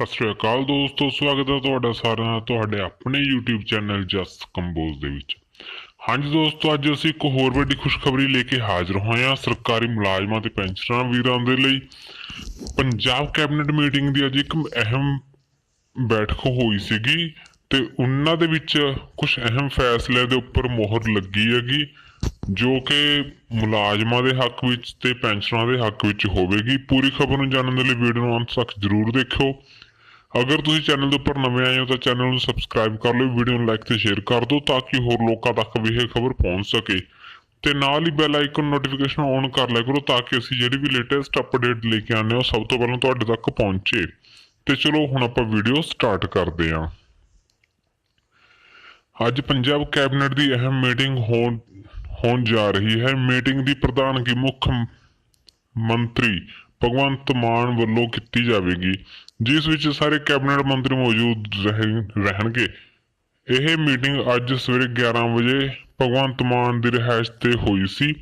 ਸਤਿ ਸ਼੍ਰੀ ਅਕਾਲ ਦੋਸਤੋ, ਸਵਾਗਤ ਹੈ ਤੁਹਾਡਾ ਸਾਰਿਆਂ ਦਾ, ਤੁਹਾਡੇ ਆਪਣੇ YouTube ਚੈਨਲ ਜਸ ਕੰਬੋਜ਼ ਦੇ ਵਿੱਚ। ਹਾਂਜੀ ਦੋਸਤੋ, ਅੱਜ ਅਸੀਂ ਇੱਕ ਹੋਰ ਵੱਡੀ ਖੁਸ਼ਖਬਰੀ ਲੈ ਕੇ ਹਾਜ਼ਰ ਹੋਏ ਹਾਂ ਸਰਕਾਰੀ ਮੁਲਾਜ਼ਮਾਂ ਤੇ ਪੈਨਸ਼ਨਰਾਂ ਵੀਰਾਂ ਦੇ ਲਈ। ਪੰਜਾਬ ਕੈਬਨਿਟ ਮੀਟਿੰਗ ਦੀ ਅੱਜ ਇੱਕ ਅਹਿਮ ਬੈਠਕ ਹੋਈ ਸੀਗੀ ਤੇ ਉਹਨਾਂ ਦੇ ਵਿੱਚ ਕੁਝ ਅਹਿਮ ਫੈਸਲੇ ਦੇ ਉੱਪਰ ਮੋਹਰ ਲੱਗੀ ਹੈਗੀ, ਜੋ ਕਿ ਮੁਲਾਜ਼ਮਾਂ ਦੇ ਹੱਕ ਵਿੱਚ ਤੇ ਪੈਨਸ਼ਨਰਾਂ ਦੇ ਹੱਕ ਵਿੱਚ ਹੋਵੇਗੀ। ਪੂਰੀ ਖਬਰ ਨੂੰ ਜਾਣਨ ਦੇ ਲਈ ਵੀਡੀਓ ਨੂੰ ਅੰਤ ਤੱਕ ਜ਼ਰੂਰ ਦੇਖਿਓ। ਅਗਰ ਤੁਸੀਂ ਚੈਨਲ ਦੇ ਉੱਪਰ ਨਵੇਂ ਆਏ ਹੋ ਤਾਂ ਚੈਨਲ ਨੂੰ ਸਬਸਕ੍ਰਾਈਬ ਕਰ ਲਓ ਵੀਡੀਓ ਨੂੰ ਲਾਈਕ ਤੇ ਸ਼ੇਅਰ ਕਰ ਦਿਓ ਤਾਂ ਕਿ ਹੋਰ ਲੋਕਾਂ ਤੱਕ ਵੀ ਇਹ ਖਬਰ ਪਹੁੰਚ ਸਕੇ। ਤੇ ਨਾਲ ਹੀ ਬੈਲ ਆਈਕਨ ਨੋਟੀਫਿਕੇਸ਼ਨ ਔਨ ਕਰ ਲਿਆ ਕਰੋ ਤਾਂ ਕਿ ਅਸੀਂ ਜਿਹੜੀ ਵੀ ਲੇਟੈਸਟ ਅਪਡੇਟ ਲੈ ਕੇ ਆਉਂਦੇ ਹਾਂ ਸਭ ਤੋਂ ਪਹਿਲਾਂ ਤੁਹਾਡੇ ਤੱਕ ਪਹੁੰਚੇ। ਤੇ ਚਲੋ ਹੁਣ ਆਪਾਂ ਵੀਡੀਓ ਸਟਾਰਟ ਕਰਦੇ ਹਾਂ। ਅੱਜ ਪੰਜਾਬ ਕੈਬਨਿਟ ਦੀ ਅਹਿਮ ਮੀਟਿੰਗ ਹੋਣ ਹੋਣ ਜਾ ਰਹੀ ਹੈ। ਮੀਟਿੰਗ ਦੀ ਪ੍ਰਧਾਨਗੀ ਮੁੱਖ ਮੰਤਰੀ ਭਗਵੰਤ ਮਾਨ ਵੱਲੋਂ ਕੀਤੀ ਜਾਵੇਗੀ। ਜਿਸ ਵਿੱਚ ਸਾਰੇ ਕੈਬਨਿਟ ਮੰਤਰੀ ਮੌਜੂਦ ਰਹਿਣਗੇ। ਇਹ ਮੀਟਿੰਗ ਅੱਜ ਸਵੇਰੇ 11 ਵਜੇ ਭਗਵੰਤ ਮਾਨ ਦੀ ਰਿਹਾਇਸ਼ ਤੇ ਹੋਈ ਸੀ।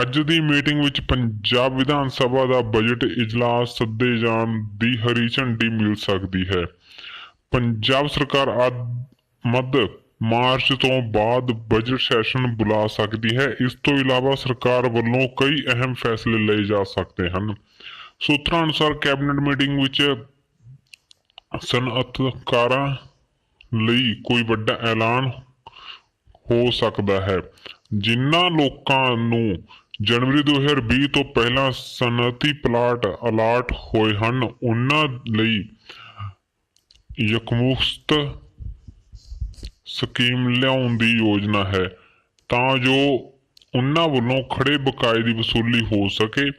ਅੱਜ ਦੀ ਮੀਟਿੰਗ ਵਿੱਚ ਪੰਜਾਬ ਵਿਧਾਨ ਸਭਾ ਦਾ ਬਜਟ ਇਜਲਾਸ ਸੱਦੇ ਜਾਣ ਦੀ ਹਰੀ ਝੰਡੀ ਮਿਲ ਸਕਦੀ ਹੈ। ਪੰਜਾਬ ਸਰਕਾਰ ਮੱਧ ਮਾਰਚ ਤੋਂ ਬਾਅਦ ਬਜਟ ਸੈਸ਼ਨ ਬੁਲਾ ਸਕਦੀ ਹੈ। ਇਸ ਤੋਂ ਇਲਾਵਾ ਸਰਕਾਰ ਵੱਲੋਂ ਕਈ ਅਹਿਮ ਫੈਸਲੇ ਲਏ ਜਾ ਸਕਦੇ ਹਨ। ਸੂਤਰਾਂ ਅਨੁਸਾਰ ਕੈਬਨਿਟ ਮੀਟਿੰਗ ਵਿੱਚ ਸਨਅਤਕਾਰਾਂ ਲਈ ਕੋਈ ਵੱਡਾ ਐਲਾਨ ਹੋ ਸਕਦਾ ਹੈ। ਜਿਨ੍ਹਾਂ ਲੋਕਾਂ ਨੂੰ ਜਨਵਰੀ 2020 ਤੋਂ ਪਹਿਲਾਂ ਸਨਅਤੀ ਪਲਾਟ ਅਲਾਟ ਹੋਏ ਹਨ, ਉਹਨਾਂ ਲਈ ਯਕਮੁਕਤ ਸਕੀਮ ਲਿਆਉਣ ਦੀ ਯੋਜਨਾ ਹੈ ਤਾਂ ਜੋ ਉਹਨਾਂ ਵੱਲੋਂ ਖੜੇ ਬਕਾਏ ਦੀ ਵਸੂਲੀ ਹੋ ਸਕੇ।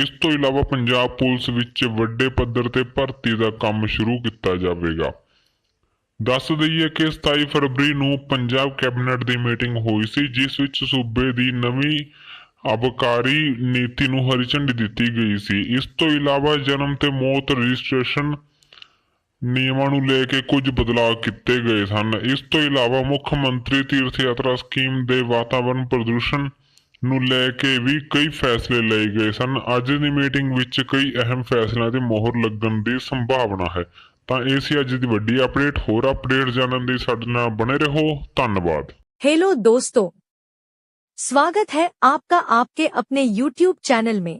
ਇਸ ਤੋਂ ਇਲਾਵਾ ਪੰਜਾਬ ਪੁਲਿਸ ਵਿੱਚ ਵੱਡੇ ਪੱਧਰ ਤੇ ਭਰਤੀ ਦਾ ਕੰਮ ਸ਼ੁਰੂ ਕੀਤਾ ਜਾਵੇਗਾ। ਦੱਸ ਦਈਏ ਕਿ 27 ਫਰਵਰੀ ਨੂੰ ਪੰਜਾਬ ਕੈਬਨਿਟ ਦੀ ਮੀਟਿੰਗ ਹੋਈ ਸੀ, ਜਿਸ ਵਿੱਚ ਸੂਬੇ ਦੀ ਨਵੀਂ ਅਬਕਾਰੀ ਨੀਤੀ ਨੂੰ ਹਰੀ ਝੰਡੀ ਦਿੱਤੀ ਗਈ ਸੀ। ਇਸ ਤੋਂ ਇਲਾਵਾ ਜਨਮ ਤੇ ਮੌਤ ਰਜਿਸਟ੍ਰੇਸ਼ਨ ਨਿਯਮਾਂ ਨੂੰ ਲੈ ਕੇ ਕੁਝ ਬਦਲਾਅ ਕੀਤੇ ਗਏ ਸਨ। ਇਸ ਤੋਂ ਇਲਾਵਾ ਮੁੱਖ ਮੰਤਰੀ ਤੀਰਥ ਯਾਤਰਾ ਸਕੀਮ ਦੇ ਵਾਤਾਵਰਣ ਪ੍ਰਦੂਸ਼ਣ ਨੂੰ ਲੈ ਕੇ ਵੀ ਕਈ ਫੈਸਲੇ ਲਏ ਗਏ ਸਨ ਅੱਜ ਦੀ ਮੀਟਿੰਗ ਵਿੱਚ ਕਈ ਅਹਿਮ ਫੈਸਲਿਆਂ ਤੇ ਮੋਹਰ ਲੱਗਣ ਦੀ ਸੰਭਾਵਨਾ ਹੈ ਤਾਂ ਇਹ ਸੀ ਅੱਜ ਦੀ ਵੱਡੀ ਅਪਡੇਟ ਹੋਰ ਅਪਡੇਟ ਜਾਣਨ ਲਈ ਸਾਡੇ ਨਾਲ ਬਣੇ ਰਹੋ ਧੰਨਵਾਦ हेलो दोस्तों स्वागत है आपका आपके अपने YouTube चैनल में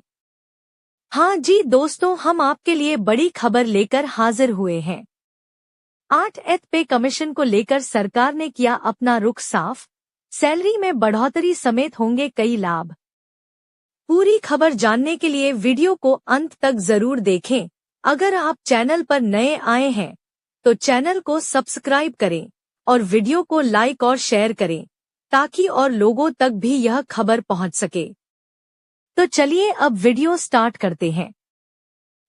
हाँ जी दोस्तों हम आपके लिए बड़ी खबर लेकर हाजिर हुए हैं आठ एथ पे कमीशन को लेकर सरकार ने किया अपना रुख साफ सैलरी में बढ़ोतरी समेत होंगे कई लाभ। पूरी खबर जानने के लिए वीडियो को अंत तक ज़रूर देखें। अगर आप चैनल पर नए आए हैं तो चैनल को सब्सक्राइब करें और वीडियो को लाइक और शेयर करें, ताकि और लोगों तक भी यह खबर पहुँच सके। तो चलिए अब वीडियो स्टार्ट करते हैं।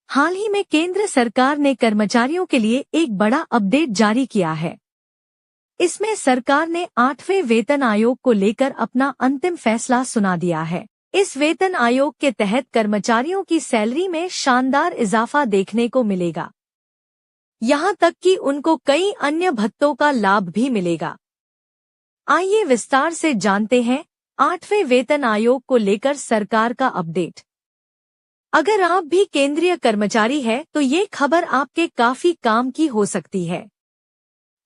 हाल ही में केंद्र सरकार ने कर्मचारियों के लिए एक बड़ा अपडेट जारी किया है। इसमें सरकार ने आठवें वेतन आयोग को लेकर अपना अंतिम फैसला सुना दिया है। इस वेतन आयोग के तहत कर्मचारियों की सैलरी में शानदार इजाफा देखने को मिलेगा। यहाँ तक कि उनको कई अन्य भत्तों का लाभ भी मिलेगा। आइए विस्तार से जानते हैं आठवें वेतन आयोग को लेकर सरकार का अपडेट। अगर आप भी केंद्रीय कर्मचारी है तो ये खबर आपके काफ़ी काम की हो सकती है।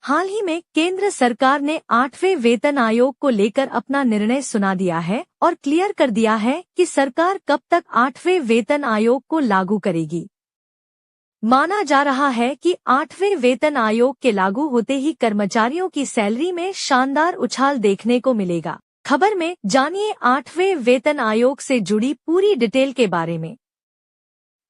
हाल ही में, केंद्र सरकार ने आठवें वेतन आयोग को लेकर अपना निर्णय सुना दिया है और क्लियर कर दिया है कि सरकार कब तक आठवें वेतन आयोग को लागू करेगी। माना जा रहा है कि आठवें वेतन आयोग के लागू होते ही कर्मचारियों की सैलरी में शानदार उछाल देखने को मिलेगा। खबर में, जानिए आठवें वेतन आयोग से जुड़ी पूरी डिटेल के बारे में।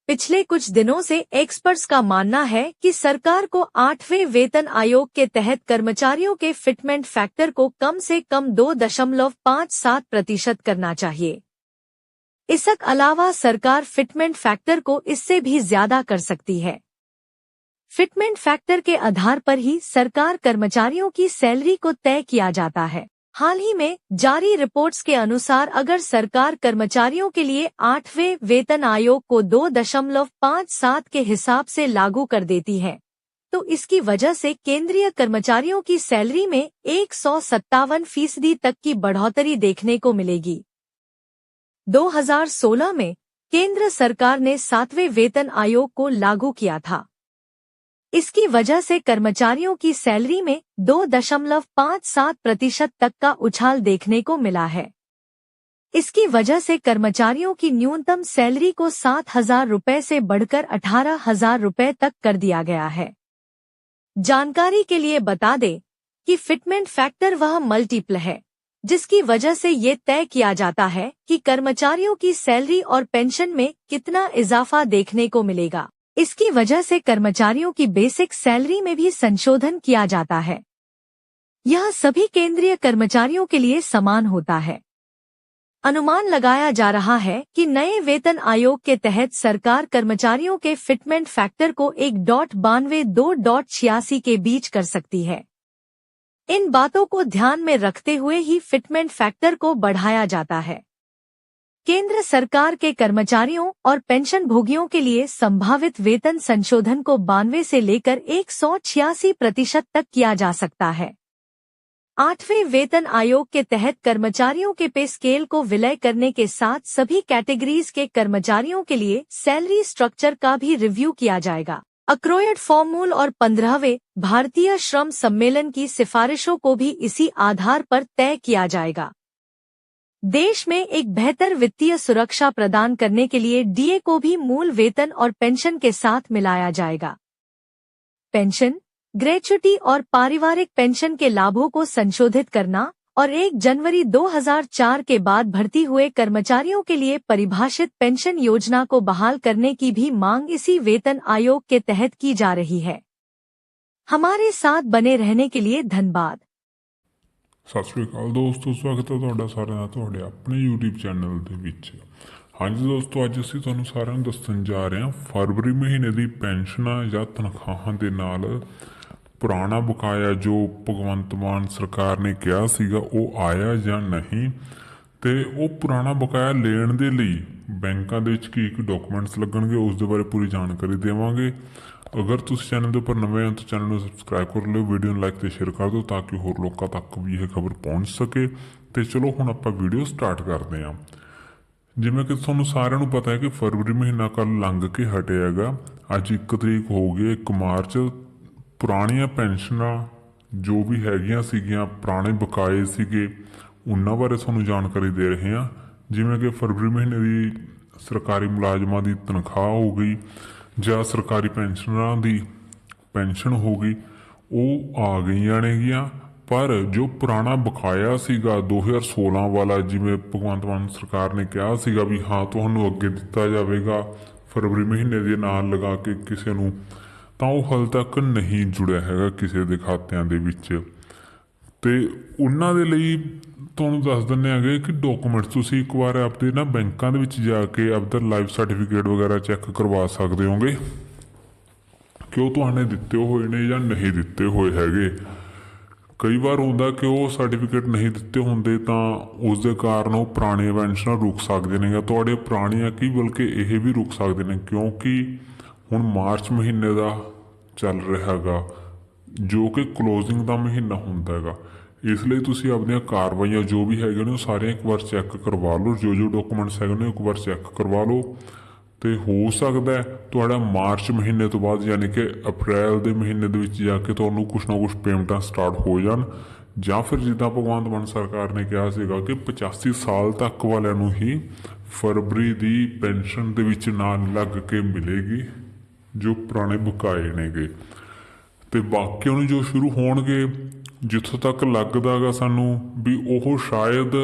पिछले कुछ दिनों से एक्सपर्ट्स का मानना है कि सरकार को आठवें वेतन आयोग के तहत कर्मचारियों के फिटमेंट फैक्टर को कम से कम दो दशमलव पाँच सात प्रतिशत करना चाहिए। इसक अलावा सरकार फिटमेंट फैक्टर को इससे भी ज़्यादा कर सकती है। फिटमेंट फैक्टर के आधार पर ही सरकार कर्मचारियों की सैलरी को तय किया जाता है। हाल ही में, जारी रिपोर्ट्स के अनुसार अगर सरकार कर्मचारियों के लिए आठवें वेतन आयोग को दो दशमलव पाँच सात के हिसाब से लागू कर देती है तो इसकी वजह से केंद्रीय कर्मचारियों की सैलरी में एक सौ सत्तावन फ़ीसदी तक की बढ़ोतरी देखने को मिलेगी। 2016 में, केंद्र सरकार ने सातवें वेतन आयोग को लागू किया था। इसकी वजह से कर्मचारियों की सैलरी में दो दशमलव पाँच सात प्रतिशत तक का उछाल देखने को मिला है। इसकी वजह से कर्मचारियों की न्यूनतम सैलरी को सात हज़ार रूपए से बढ़कर अठारह हज़ार रूपए तक कर दिया गया है। जानकारी के लिए बता दें कि फिटमेंट फैक्टर वह मल्टीपल है, जिसकी वजह से ये तय किया जाता है कि कर्मचारियों की सैलरी और पेंशन में कितना इजाफा देखने को मिलेगा। इसकी वजह से कर्मचारियों की बेसिक सैलरी में भी संशोधन किया जाता है। यह सभी केंद्रीय कर्मचारियों के लिए समान होता है। अनुमान लगाया जा रहा है कि नए वेतन आयोग के तहत सरकार कर्मचारियों के फिटमेंट फैक्टर को एक डॉट बानवे दो डॉट छियासी के बीच कर सकती है। इन बातों को ध्यान में रखते हुए ही फिटमेंट फैक्टर को बढ़ाया जाता है। केंद्र सरकार के कर्मचारियों और पेंशन भोगियों के लिए संभावित वेतन संशोधन को बानवे से लेकर एक सौ छियासी प्रतिशत तक किया जा सकता है। आठवें वेतन आयोग के तहत कर्मचारियों के पे स्केल को विलय करने के साथ सभी कैटेगरीज के कर्मचारियों के लिए सैलरी स्ट्रक्चर का भी रिव्यू किया जाएगा। अक्रोयड फॉर्मूल और पंद्रहवें भारतीय श्रम सम्मेलन की सिफारिशों को भी इसी आधार पर तय किया जाएगा। देश में एक बेहतर वित्तीय सुरक्षा प्रदान करने के लिए डीए को भी मूल वेतन और पेंशन के साथ मिलाया जाएगा। पेंशन ग्रेचुटी और पारिवारिक पेंशन के लाभों को संशोधित करना और 1 जनवरी 2004 के बाद भर्ती हुए कर्मचारियों के लिए परिभाषित पेंशन योजना को बहाल करने की भी मांग इसी वेतन आयोग के तहत की जा रही है। हमारे साथ बने रहने के लिए धन्यवाद। ਸਤਿ ਸ਼੍ਰੀ ਅਕਾਲ ਦੋਸਤੋ, ਸਵਾਗਤ ਹੈ ਤੁਹਾਡਾ ਸਾਰਿਆਂ ਦਾ ਤੁਹਾਡੇ ਆਪਣੇ YouTube ਚੈਨਲ ਦੇ ਵਿੱਚ। ਹਾਂਜੀ ਦੋਸਤੋ, ਅੱਜ ਅਸੀਂ ਤੁਹਾਨੂੰ ਸਾਰਿਆਂ ਨੂੰ ਦੱਸਣ ਜਾ ਰਹੇ ਹਾਂ, ਫਰਵਰੀ ਮਹੀਨੇ ਦੀ ਪੈਨਸ਼ਨਾਂ ਜਾਂ ਤਨਖਾਹਾਂ ਦੇ ਨਾਲ ਪੁਰਾਣਾ ਬਕਾਇਆ ਜੋ ਭਗਵੰਤ ਮਾਨ ਸਰਕਾਰ ਨੇ ਕਿਹਾ ਸੀਗਾ, ਉਹ ਆਇਆ ਜਾਂ ਨਹੀਂ ਤੇ ਉਹ ਪੁਰਾਣਾ ਬਕਾਇਆ ਲੈਣ ਦੇ ਲਈ ਬੈਂਕਾਂ ਦੇ ਵਿੱਚ ਕੀ ਕੀ ਡਾਕੂਮੈਂਟਸ ਲੱਗਣਗੇ, ਉਸ ਦੇ ਬਾਰੇ ਪੂਰੀ ਜਾਣਕਾਰੀ ਦੇਵਾਂਗੇ। ਅਗਰ ਤੁਸੀਂ ਚੈਨਲ ਦੇ ਉੱਪਰ ਨਵੇਂ ਹੋ ਤਾਂ ਚੈਨਲ ਨੂੰ ਸਬਸਕ੍ਰਾਈਬ ਕਰ ਲਿਓ ਵੀਡੀਓ ਨੂੰ ਲਾਈਕ ਤੇ ਸ਼ੇਅਰ ਕਰ ਦਿਓ ਤਾਂ ਕਿ ਹੋਰ ਲੋਕਾਂ ਤੱਕ ਵੀ ਇਹ ਖਬਰ ਪਹੁੰਚ ਸਕੇ। ਤੇ ਚਲੋ ਹੁਣ ਆਪਾਂ ਵੀਡੀਓ ਸਟਾਰਟ ਕਰਦੇ ਹਾਂ। ਜਿਵੇਂ ਕਿ ਤੁਹਾਨੂੰ ਸਾਰਿਆਂ ਨੂੰ ਪਤਾ ਹੈ ਕਿ ਫਰਵਰੀ ਮਹੀਨਾ ਕੱਲ ਲੰਘ ਕੇ ਹਟਿਆ ਹੈਗਾ। ਅੱਜ 1 ਤਰੀਕ ਹੋ ਗਈ 1 ਮਾਰਚ। ਪੁਰਾਣੀਆਂ ਪੈਨਸ਼ਨਾਂ ਜੋ ਵੀ ਹੈਗੀਆਂ ਸੀਗੀਆਂ, ਪੁਰਾਣੇ ਬਕਾਏ ਸੀਗੇ, ਉਹਨਾਂ ਬਾਰੇ ਤੁਹਾਨੂੰ ਜਾਣਕਾਰੀ ਦੇ ਰਹੇ ਹਾਂ। ਜਿਵੇਂ ਕਿ ਫਰਵਰੀ ਮਹੀਨੇ ਦੀ ਸਰਕਾਰੀ ਮੁਲਾਜ਼ਮਾਂ ਦੀ ਤਨਖਾਹ ਹੋ ਗਈ। ਜਾਂ ਸਰਕਾਰੀ ਪੈਨਸ਼ਨਰਾਂ ਦੀ ਪੈਨਸ਼ਨ ਹੋ ਗਈ, ਉਹ ਆ ਗਈਆਂ ਨੇਗੀਆਂ। ਪਰ ਜੋ ਪੁਰਾਣਾ ਬਕਾਇਆ ਸੀਗਾ 2016 ਵਾਲਾ, ਜਿਵੇਂ ਭਗਵੰਤ ਮਾਨ ਸਰਕਾਰ ਨੇ ਕਿਹਾ ਸੀਗਾ ਵੀ ਹਾਂ, ਤੁਹਾਨੂੰ ਅੱਗੇ ਦਿੱਤਾ ਜਾਵੇਗਾ, ਫਰਵਰੀ ਮਹੀਨੇ ਦੇ ਨਾਲ ਲਗਾ ਕੇ ਕਿਸੇ ਨੂੰ, ਤਾਂ ਉਹ ਹਾਲ ਤੱਕ ਨਹੀਂ ਜੁੜਿਆ ਹੈਗਾ ਕਿਸੇ ਦੇ ਖਾਤਿਆਂ ਦੇ ਵਿੱਚ। ਤੇ ਉਹਨਾਂ ਦੇ ਲਈ ਤੁਹਾਨੂੰ ਦੱਸ ਦਿੰਦੇ ਹੈਗੇ ਕਿ ਡਾਕੂਮੈਂਟਸ ਤੁਸੀਂ ਇੱਕ ਵਾਰ ਆਪਦੇ ਨਾ ਬੈਂਕਾਂ ਦੇ ਵਿੱਚ ਜਾ ਕੇ ਆਪਦਾ ਲਾਈਫ ਸਰਟੀਫਿਕੇਟ ਵਗੈਰਾ ਚੈੱਕ ਕਰਵਾ ਸਕਦੇ ਹੋਗੇ। ਕਿ ਉਹ ਤੁਹਾਨੂੰ ਦਿੱਤੇ ਹੋਏ ਨੇ ਜਾਂ ਨਹੀਂ ਦਿੱਤੇ ਹੋਏ ਹੈਗੇ? ਕਈ ਵਾਰ ਹੁੰਦਾ ਕਿ ਉਹ ਸਰਟੀਫਿਕੇਟ ਨਹੀਂ ਦਿੱਤੇ ਹੁੰਦੇ ਤਾਂ ਉਸ ਦੇ ਕਾਰਨ ਉਹ ਪੁਰਾਣੇ ਪੈਨਸ਼ਨ ਰੁਕ ਸਕਦੇ ਨੇ ਜਾਂ ਤੁਹਾਡੇ ਪੁਰਾਣੀਆਂ ਕੀ ਬਲਕਿ ਇਹ ਵੀ ਰੁਕ ਸਕਦੇ ਨੇ ਕਿਉਂਕਿ ਹੁਣ ਮਾਰਚ ਮਹੀਨੇ ਦਾ ਚੱਲ ਰਿਹਾ ਹੈਗਾ। ਜੋ ਕਿ ਕਲੋਜ਼ਿੰਗ ਦਾ ਮਹੀਨਾ ਹੁੰਦਾ ਹੈਗਾ। ਇਸ ਲਈ ਤੁਸੀਂ ਆਪਣੀਆਂ ਕਾਰਵਾਈਆਂ ਜੋ ਵੀ ਹੈਗੇ ਨੇ ਉਹ ਸਾਰੀਆਂ ਇੱਕ ਵਾਰ ਚੈੱਕ ਕਰਵਾ ਲਓ। ਜੋ ਜੋ ਡਾਕੂਮੈਂਟਸ ਹੈਗੇ ਨੇ ਇੱਕ ਵਾਰ ਚੈੱਕ ਕਰਵਾ ਲਓ। ਤੇ ਹੋ ਸਕਦਾ ਤੁਹਾਡਾ ਮਾਰਚ ਮਹੀਨੇ ਤੋਂ ਬਾਅਦ ਯਾਨੀ ਕਿ ਅਪ੍ਰੈਲ ਦੇ ਮਹੀਨੇ ਦੇ ਵਿੱਚ ਜਾ ਕੇ ਤੁਹਾਨੂੰ ਕੁਝ ਨਾ ਕੁਝ ਪੇਮੈਂਟਾਂ ਸਟਾਰਟ ਹੋ ਜਾਣ। ਜਾਂ ਫਿਰ ਜਿੱਦਾਂ ਭਗਵੰਤ ਮਾਨ ਸਰਕਾਰ ਨੇ ਕਿਹਾ ਸੀਗਾ ਕਿ 85 ਸਾਲ ਤੱਕ ਵਾਲਿਆਂ ਨੂੰ ਹੀ ਫਰਵਰੀ ਦੀ ਪੈਨਸ਼ਨ ਦੇ ਵਿੱਚ ਨਾਲ ਲੱਗ ਕੇ ਮਿਲੇਗੀ, ਜੋ ਪੁਰਾਣੇ ਬਕਾਏ ਨੇਗੇ। ਅਤੇ ਬਾਕੀਆਂ ਨੂੰ ਜੋ ਸ਼ੁਰੂ ਹੋਣਗੇ, ਜਿੱਥੋਂ ਤੱਕ ਲੱਗਦਾ ਗਾ ਸਾਨੂੰ ਵੀ ਉਹ ਸ਼ਾਇਦ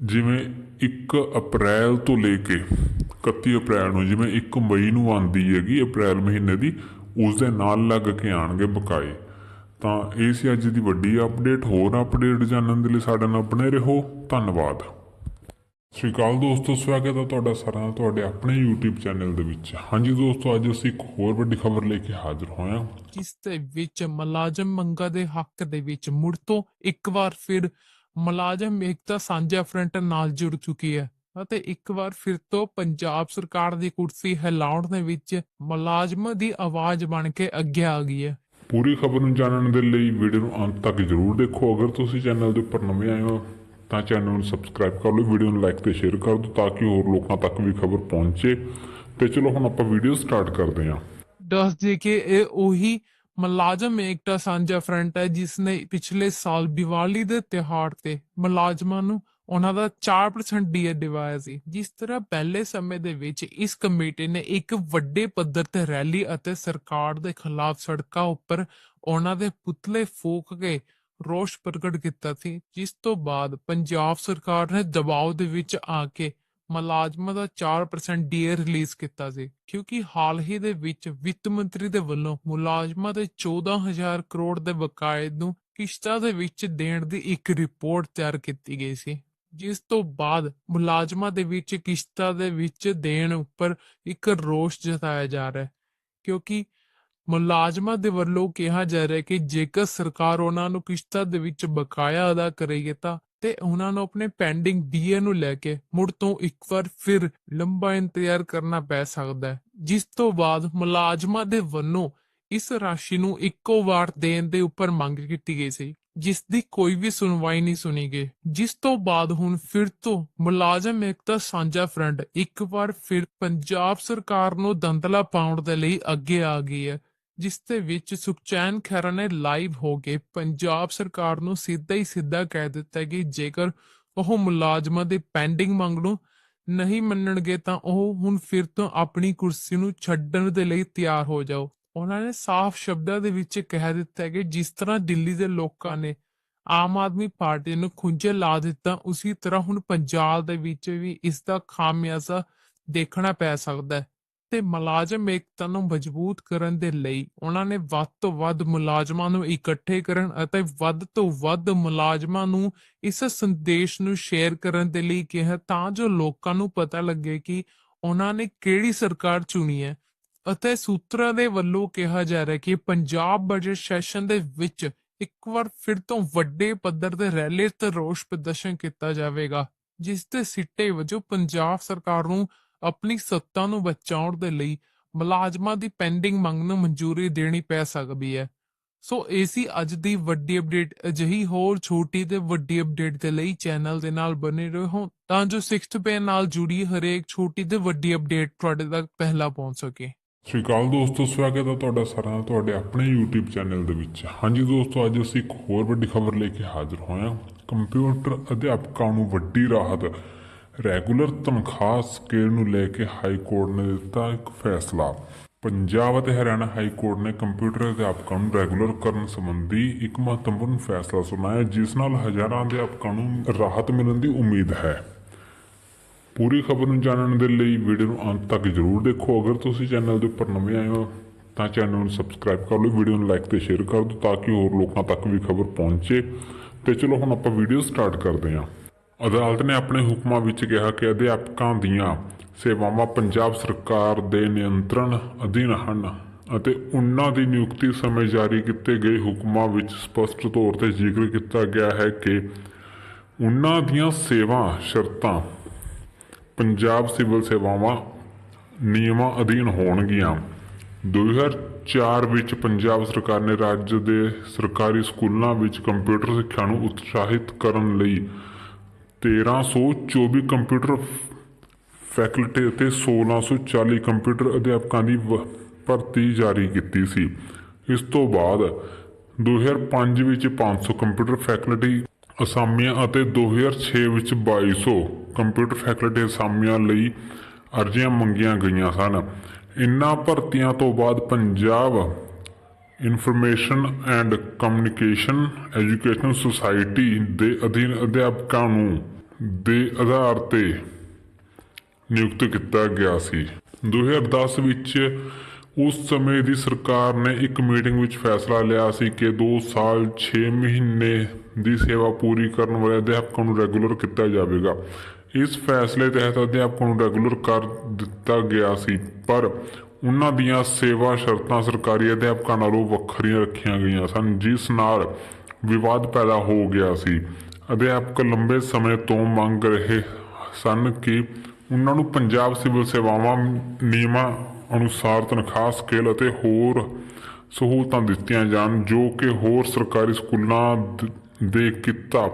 ਜਿਵੇਂ 1 ਅਪ੍ਰੈਲ ਤੋਂ ਲੈ ਕੇ 31 ਅਪ੍ਰੈਲ ਨੂੰ, ਜਿਵੇਂ 1 ਮਈ ਨੂੰ ਆਂਦੀ ਹੈਗੀ ਅਪ੍ਰੈਲ ਮਹੀਨੇ ਦੀ, ਉਸ ਦੇ ਨਾਲ ਲੱਗ ਕੇ ਆਣਗੇ ਬਕਾਏ। ਤਾਂ ਇਹ ਸੀ ਅੱਜ ਦੀ ਵੱਡੀ ਅਪਡੇਟ ਹੋਰ ਅਪਡੇਟ ਜਾਣਨ ਦੇ ਲਈ ਸਾਡੇ ਨਾਲ ਬਣੇ ਰਹੋ। ਧੰਨਵਾਦ। ਸ਼੍ਰੀ ਅਕਾਲ ਦੋਸਤੋ ਸਵਾਗਤ ਹੈ ਤੁਹਾਡਾ ਸਾਰਿਆਂ ਦਾ ਤੁਹਾਡੇ ਆਪਣੇ YouTube ਚੈਨਲ ਦੇ ਵਿੱਚ। ਹਾਂਜੀ ਦੋਸਤੋ ਅੱਜ ਅਸੀਂ ਇੱਕ ਹੋਰ ਵੱਡੀ ਖਬਰ ਲੈ ਕੇ ਹਾਜ਼ਰ ਹੋਏ ਹਾਂ। ਜਿਸ ਦੇ ਵਿੱਚ ਮੁਲਾਜ਼ਮ ਮੰਗਾਂ ਦੇ ਹੱਕ ਦੇ ਵਿੱਚ ਮੁੜ ਤੋਂ ਇੱਕ ਵਾਰ ਫਿਰ ਮੁਲਾਜ਼ਮ ਏਕਤਾ ਸਾਂਝਾ ਫਰੰਟ ਨਾਲ ਜੁੜ ਚੁੱਕੀ ਹੈ ਅਤੇ ਇੱਕ ਵਾਰ ਫਿਰ ਤੋਂ ਪੰਜਾਬ ਸਰਕਾਰ ਦੀ ਕੁਰਸੀ ਹਿਲਾਉਣ ਦੇ ਵਿੱਚ ਮੁਲਾਜ਼ਮਾਂ ਦੀ ਆਵਾਜ਼ ਬਣ ਕੇ ਅੱਗੇ ਆ ਗਈ ਹੈ। ਪੂਰੀ ਖਬਰ ਨੂੰ ਜਾਣਨ ਦੇ ਲਈ ਵੀਡੀਓ ਨੂੰ ਅੰਤ ਤੱਕ ਜ਼ਰੂਰ ਦੇਖੋ। ਅਗਰ ਤੁਸੀਂ ਚੈਨਲ ਦੇ ਉੱਪਰ ਨਵੇਂ ਆਏ ਹੋ ਤਾਂ ਚੈਨਲ ਨੂੰ ਸਬਸਕ੍ਰਾਈਬ ਕਰ ਲਓ ਵੀਡੀਓ ਨੂੰ ਲਾਈਕ ਤੇ ਸ਼ੇਅਰ ਕਰ ਦਿਓ ਤਾਂ ਕਿ ਹੋਰ ਲੋਕਾਂ ਤੱਕ ਵੀ ਖਬਰ ਪਹੁੰਚੇ। ਤੇ ਚਲੋ ਹੁਣ ਆਪਾਂ ਵੀਡੀਓ ਸਟਾਰਟ ਕਰਦੇ ਹਾਂ। ਦੱਸ ਦੇ ਕਿ ਇਹ ਉਹੀ ਮੁਲਾਜ਼ਮ, ਏਕਤਾ ਸਾਂਝਾ ਫਰੰਟ ਹੈ ਜਿਸ ਨੇ ਪਿਛਲੇ ਸਾਲ ਦੀਵਾਲੀ ਦੇ ਤਿਉਹਾਰ ਤੇ ਮੁਲਾਜ਼ਮਾਂ ਨੂੰ ਉਹਨਾਂ ਦਾ 4% ਡੀਏ ਦਿਵਾਇਆ ਸੀ। ਜਿਸ ਤਰ੍ਹਾਂ ਪਹਿਲੇ ਸਮੇਂ ਦੇ ਵਿੱਚ ਇਸ ਕਮੇਟੀ ਨੇ ਇੱਕ ਵੱਡੇ ਪੱਧਰ ਤੇ ਰੈਲੀ ਅਤੇ ਸਰਕਾਰ ਦੇ ਖਿਲਾਫ ਸੜਕਾਂ ਉੱਪਰ ਉਹਨਾਂ ਦੇ ਪੁਤਲੇ ਫੂਕ ਕੇ ਰੋਸ ਪ੍ਰਗਟ ਕੀਤਾ ਸੀ, ਜਿਸ ਤੋਂ ਬਾਅਦ ਪੰਜਾਬ ਸਰਕਾਰ ਨੇ ਦਬਾਅ ਦੇ ਵਿੱਚ ਆ ਕੇ ਮੁਲਾਜ਼ਮਾਂ ਦਾ 4% ਡੀਏ ਰਿਲੀਜ਼ ਕੀਤਾ ਸੀ, ਕਿਉਂਕਿ ਹਾਲ ਹੀ ਦੇ ਵਿੱਚ ਵਿੱਤ ਮੰਤਰੀ ਦੇ ਵੱਲੋਂ ਮੁਲਾਜ਼ਮਾਂ ਦੇ 14000 ਕਰੋੜ ਦੇ ਬਕਾਏ ਨੂੰ ਕਿਸ਼ਤਾਂ ਦੇ ਵਿੱਚ ਦੇਣ ਦੀ ਇੱਕ ਰਿਪੋਰਟ ਤਿਆਰ ਕੀਤੀ ਗਈ ਸੀ, ਜਿਸ ਤੋਂ ਬਾਅਦ ਮੁਲਾਜ਼ਮਾਂ ਦੇ ਵਿੱਚ ਕਿਸ਼ਤਾਂ ਦੇ ਵਿੱਚ ਦੇਣ ਉੱਪਰ ਇੱਕ ਰੋਸ ਜਤਾਇਆ ਜਾ ਰਿਹਾ ਹੈ, ਕਿਉਂਕਿ ਮੁਲਾਜ਼ਮਾਂ ਦੇ ਵੱਲੋਂ ਕਿਹਾ ਜਾ ਰਿਹਾ ਕਿ ਜੇਕਰ ਸਰਕਾਰ ਉਹਨਾਂ ਨੂੰ ਕਿਸ਼ਤਾਂ ਦੇ ਵਿੱਚ ਬਕਾਇਆ ਅਦਾ ਕਰੇਗੀ ਤਾਂ ਤੇ ਉਹਨਾਂ ਨੂੰ ਆਪਣੇ ਪੈਂਡਿੰਗ ਡੀਏ ਨੂੰ ਲੈ ਕੇ ਮੁੜ ਤੋਂ ਇੱਕ ਵਾਰ ਫਿਰ ਲੰਬਾ ਇੰਤਜ਼ਾਰ ਕਰਨਾ ਪੈ ਸਕਦਾ ਹੈ। ਜਿਸ ਤੋਂ ਬਾਅਦ ਮੁਲਾਜ਼ਮਾਂ ਦੇ ਵੱਲੋਂ ਇਸ ਰਾਸ਼ੀ ਨੂੰ ਇੱਕੋ ਵਾਰ ਦੇਣ ਦੇ ਉੱਪਰ ਮੰਗ ਕੀਤੀ ਗਈ ਸੀ, ਜਿਸ ਦੀ ਕੋਈ ਵੀ ਸੁਣਵਾਈ ਨਹੀਂ ਸੁਣੀ ਗਈ। ਜਿਸ ਤੋਂ ਬਾਅਦ ਹੁਣ ਫਿਰ ਤੋਂ ਮੁਲਾਜ਼ਮ ਏਕਤਾ ਸਾਂਝਾ ਫਰੰਟ ਇੱਕ ਵਾਰ ਫਿਰ ਪੰਜਾਬ ਸਰਕਾਰ ਨੂੰ ਦੰਦਲਾ ਪਾਉਣ ਦੇ ਲਈ ਅੱਗੇ ਆ ਗਈ ਹੈ। ਜਿਸ ਦੇ ਵਿੱਚ ਸੁਖਚੈਨ ਖਹਿਰਾ ਨੇ ਲਾਈਵ ਹੋ ਕੇ ਪੰਜਾਬ ਸਰਕਾਰ ਨੂੰ ਸਿੱਧਾ ਹੀ ਸਿੱਧਾ ਕਹਿ ਦਿੱਤਾ ਕਿ ਜੇਕਰ ਉਹ ਮੁਲਾਜ਼ਮਾਂ ਦੀ ਪੈਂਡਿੰਗ ਮੰਗ ਨੂੰ ਨਹੀਂ ਮੰਨਣਗੇ ਤਾਂ ਉਹ ਹੁਣ ਫਿਰ ਤੋਂ ਆਪਣੀ ਕੁਰਸੀ ਨੂੰ ਛੱਡਣ ਦੇ ਲਈ ਤਿਆਰ ਹੋ ਜਾਓ। ਉਹਨਾਂ ਨੇ ਸਾਫ਼ ਸ਼ਬਦਾਂ ਦੇ ਵਿੱਚ ਕਹਿ ਦਿੱਤਾ ਕਿ ਜਿਸ ਤਰ੍ਹਾਂ ਦਿੱਲੀ ਦੇ ਲੋਕਾਂ ਨੇ ਆਮ ਆਦਮੀ ਪਾਰਟੀ ਨੂੰ ਖੁੰਝੇ ਲਾ ਦਿੱਤਾ, ਉਸੇ ਤਰ੍ਹਾਂ ਹੁਣ ਪੰਜਾਬ ਦੇ ਵਿੱਚ ਵੀ ਇਸ ਦਾ ਖਾਮਿਆਜ਼ਾ ਦੇਖਣਾ ਪੈ ਸਕਦਾ ਹੈ। ਤੇ ਮੁਲਾਜ਼ਮ ਏਕਤਾ ਨੂੰ ਮਜ਼ਬੂਤ ਕਰਨ ਦੇ ਲਈ ਉਹਨਾਂ ਨੇ ਵੱਧ ਤੋਂ ਵੱਧ ਮੁਲਾਜ਼ਮਾਂ ਨੂੰ ਇਕੱਠੇ ਕਰਨ ਅਤੇ ਵੱਧ ਤੋਂ ਵੱਧ ਮੁਲਾਜ਼ਮਾਂ ਨੂੰ ਇਸ ਸੰਦੇਸ਼ ਨੂੰ ਸ਼ੇਅਰ ਕਰਨ ਦੇ ਲਈ ਕਿਹਾ ਤਾਂ ਜੋ ਲੋਕਾਂ ਨੂੰ ਪਤਾ ਲੱਗੇ ਕਿ ਉਹਨਾਂ ਨੇ ਕਿਹੜੀ ਸਰਕਾਰ ਚੁਣੀ ਹੈ ਅਤੇ ਸੂਤਰਾਂ ਦੇ ਵੱਲੋਂ ਕਿਹਾ ਜਾ ਰਿਹਾ ਕਿ ਪੰਜਾਬ ਬਜਟ ਸੈਸ਼ਨ ਦੇ ਵਿੱਚ ਇੱਕ ਵਾਰ ਫਿਰ ਤੋਂ ਵੱਡੇ ਪੱਧਰ ਤੇ ਰੈਲੀ ਤੇ ਰੋਸ ਪ੍ਰਦਰਸ਼ਨ ਕੀਤਾ ਜਾਵੇਗਾ, ਜਿਸ ਦੇ ਸਿੱਟੇ ਵਜੋਂ ਪੰਜਾਬ ਸਰਕਾਰ ਨੂੰ ਆਪਣੀ ਸੱਤਾ ਨੂੰ ਬਚਾਉਣ ਦੇ ਲਈ ਮੁਲਾਜ਼ਮਾਂ ਦੀ ਪੈਂਡਿੰਗ ਮੰਗ ਨੂੰ ਮਨਜ਼ੂਰੀ ਦੇਣੀ ਪੈ ਸਕਦੀ ਹੈ। ਸੋ ਇਹ ਅੱਜ ਦੀ ਵੱਡੀ ਅਪਡੇਟ ਅਜਿਹੀ ਹੋਰ ਛੋਟੀ ਤੇ ਵੱਡੀ ਅਪਡੇਟ ਦੇ ਲਈ ਚੈਨਲ ਦੇ ਨਾਲ ਬਨੇ ਰਹੋ ਤਾਂ ਜੋ 6th ਪੇ ਨਾਲ ਜੁੜੀ ਹਰੇਕ ਛੋਟੀ ਤੇ ਵੱਡੀ ਅਪਡੇਟ ਤੁਹਾਡੇ ਤੱਕ ਪਹਿਲਾਂ ਪਹੁੰਚ ਸਕੇ। ਸਤਿ ਸ਼੍ਰੀ ਅਕਾਲ ਦੋਸਤੋ, ਸਵਾਗਤ ਹੈ ਤੁਹਾਡਾ ਸਾਰਿਆਂ ਦਾ ਤੁਹਾਡੇ ਆਪਣੇ YouTube ਚੈਨਲ ਦੇ ਵਿੱਚ। ਹਾਂਜੀ ਦੋਸਤੋ, ਅੱਜ ਅਸੀਂ ਇੱਕ ਹੋਰ ਵੱਡੀ ਖਬਰ ਲੈ ਕੇ ਹਾਜ਼ਰ ਹੋਏ ਹਾਂ। ਕੰਪਿਊਟਰ ਅਧਿਆਪਕਾਂ ਨੂੰ ਵੱਡੀ ਰਾਹਤ ਰੈਗੂਲਰ ਤਨਖਾਹ ਸਕੇਲ ਨੂੰ ਲੈ ਕੇ ਹਾਈ ਕੋਰਟ ਨੇ ਦਿੱਤਾ ਇੱਕ ਫੈਸਲਾ। ਪੰਜਾਬ ਅਤੇ ਹਰਿਆਣਾ ਹਾਈ ਕੋਰਟ ਨੇ ਕੰਪਿਊਟਰ ਅਧਿਆਪਕਾਂ ਨੂੰ ਰੈਗੂਲਰ ਕਰਨ ਸੰਬੰਧੀ ਇੱਕ ਮਹੱਤਵਪੂਰਨ ਫੈਸਲਾ ਸੁਣਾਇਆ, ਜਿਸ ਨਾਲ ਹਜ਼ਾਰਾਂ ਅਧਿਆਪਕਾਂ ਨੂੰ ਰਾਹਤ ਮਿਲਣ ਦੀ ਉਮੀਦ ਹੈ। ਪੂਰੀ ਖਬਰ ਨੂੰ ਜਾਣਨ ਦੇ ਲਈ ਵੀਡੀਓ ਨੂੰ ਅੰਤ ਤੱਕ ਜ਼ਰੂਰ ਦੇਖੋ। ਅਗਰ ਤੁਸੀਂ ਚੈਨਲ ਦੇ ਉੱਪਰ ਨਵੇਂ ਆਏ ਹੋ, ਤਾਂ ਚੈਨਲ ਨੂੰ ਸਬਸਕ੍ਰਾਈਬ ਕਰ ਲਓ, ਵੀਡੀਓ ਨੂੰ ਲਾਈਕ ਤੇ ਸ਼ੇਅਰ ਕਰ ਦਿਓ, ਤਾਂ ਕਿ ਹੋਰ ਲੋਕਾਂ ਤੱਕ ਵੀ ਖਬਰ ਪਹੁੰਚੇ। ਤੇ ਚਲੋ, ਹੁਣ ਆਪਾਂ ਵੀਡੀਓ ਸਟਾਰਟ ਕਰਦੇ ਹਾਂ। ਅਦਾਲਤ ਨੇ ਆਪਣੇ ਹੁਕਮਾਂ ਵਿੱਚ ਕਿਹਾ ਕਿ ਅਧਿਆਪਕਾਂ ਦੀਆਂ ਸੇਵਾਵਾਂ ਪੰਜਾਬ ਸਰਕਾਰ ਦੇ ਨਿਯੰਤਰਣ ਅਧੀਨ ਹਨ ਅਤੇ ਉਹਨਾਂ ਦੀ ਨਿਯੁਕਤੀ ਸਮੇਂ ਜਾਰੀ ਕੀਤੇ ਗਏ ਹੁਕਮਾਂ ਵਿੱਚ ਸਪਸ਼ਟ ਤੌਰ ਤੇ ਜ਼ਿਕਰ ਕੀਤਾ ਗਿਆ ਹੈ ਕਿ ਉਹਨਾਂ ਦੀਆਂ ਸੇਵਾ ਸ਼ਰਤਾਂ ਪੰਜਾਬ ਸਿਵਲ ਸੇਵਾਵਾਂ ਨਿਯਮਾਂ ਅਧੀਨ ਹੋਣਗੀਆਂ। 2004 ਵਿੱਚ ਪੰਜਾਬ ਸਰਕਾਰ ਨੇ ਰਾਜ ਦੇ ਸਰਕਾਰੀ ਸਕੂਲਾਂ ਵਿੱਚ ਕੰਪਿਊਟਰ ਸਿੱਖਿਆ ਨੂੰ ਉਤਸ਼ਾਹਿਤ ਕਰਨ ਲਈ 1324 ਕੰਪਿਊਟਰ ਫੈਕਲਟੀ ਅਤੇ 1640 ਕੰਪਿਊਟਰ ਅਧਿਆਪਕਾਂ ਦੀ ਵ- ਭਰਤੀ ਜਾਰੀ ਕੀਤੀ ਸੀ। ਇਸ ਤੋਂ ਬਾਅਦ 2005 ਵਿੱਚ 500 ਕੰਪਿਊਟਰ ਫੈਕਲਟੀ ਅਸਾਮੀਆਂ ਅਤੇ 2006 ਵਿੱਚ 2200 ਕੰਪਿਊਟਰ ਫੈਕਲਟੀ ਅਸਾਮੀਆਂ ਲਈ ਅਰਜ਼ੀਆਂ ਮੰਗੀਆਂ ਗਈਆਂ ਸਨ। ਇਨ੍ਹਾਂ ਭਰਤੀਆਂ ਤੋਂ ਬਾਅਦ Punjab information and communication education society ਦੇ ਅਧੀਨ ਅਧਿਆਪਕਾਂ ਨੂੰ ਦੇ ਆਧਾਰ ਤੇ ਨਿਯੁਕਤ ਕੀਤਾ ਗਿਆ ਸੀ। 2010 ਵਿੱਚ ਉਸ ਸਮੇਂ ਦੀ ਸਰਕਾਰ ਨੇ ਇੱਕ ਮੀਟਿੰਗ ਵਿੱਚ ਫੈਸਲਾ ਲਿਆ ਸੀ ਕਿ 2 ਸਾਲ 6 ਮਹੀਨੇ ਦੀ ਸੇਵਾ ਪੂਰੀ ਕਰਨ ਵਾਲੇ ਅਧਿਆਪਕਾਂ ਨੂੰ ਰੈਗੂਲਰ ਕੀਤਾ ਜਾਵੇਗਾ। ਇਸ ਫੈਸਲੇ ਤਹਿਤ ਅਧਿਆਪਕਾਂ ਨੂੰ ਰੈਗੂਲਰ ਕਰ ਦਿੱਤਾ ਗਿਆ ਸੀ, ਪਰ ਉਹਨਾਂ ਦੀਆਂ ਸੇਵਾ ਸ਼ਰਤਾਂ ਸਰਕਾਰੀ ਅਧਿਆਪਕਾਂ ਨਾਲੋਂ ਵੱਖਰੀਆਂ ਰੱਖੀਆਂ ਗਈਆਂ ਸਨ, ਜਿਸ ਨਾਲ ਵਿਵਾਦ ਪੈਦਾ ਹੋ ਗਿਆ ਸੀ। ਅਧਿਆਪਕ ਲੰਬੇ ਸਮੇਂ ਤੋਂ ਮੰਗ ਰਹੇ ਸਨ ਕਿ ਉਹਨਾਂ ਨੂੰ ਪੰਜਾਬ ਸਿਵਲ ਸੇਵਾਵਾਂ ਨਿਯਮਾਂ ਅਨੁਸਾਰ ਤਨਖਾਹ ਸਕੇਲ ਅਤੇ ਹੋਰ ਸਹੂਲਤਾਂ ਦਿੱਤੀਆਂ ਜਾਣ, ਜੋ ਕਿ ਹੋਰ ਸਰਕਾਰੀ ਸਕੂਲਾਂ ਦੇ ਕਿੱਤਾ।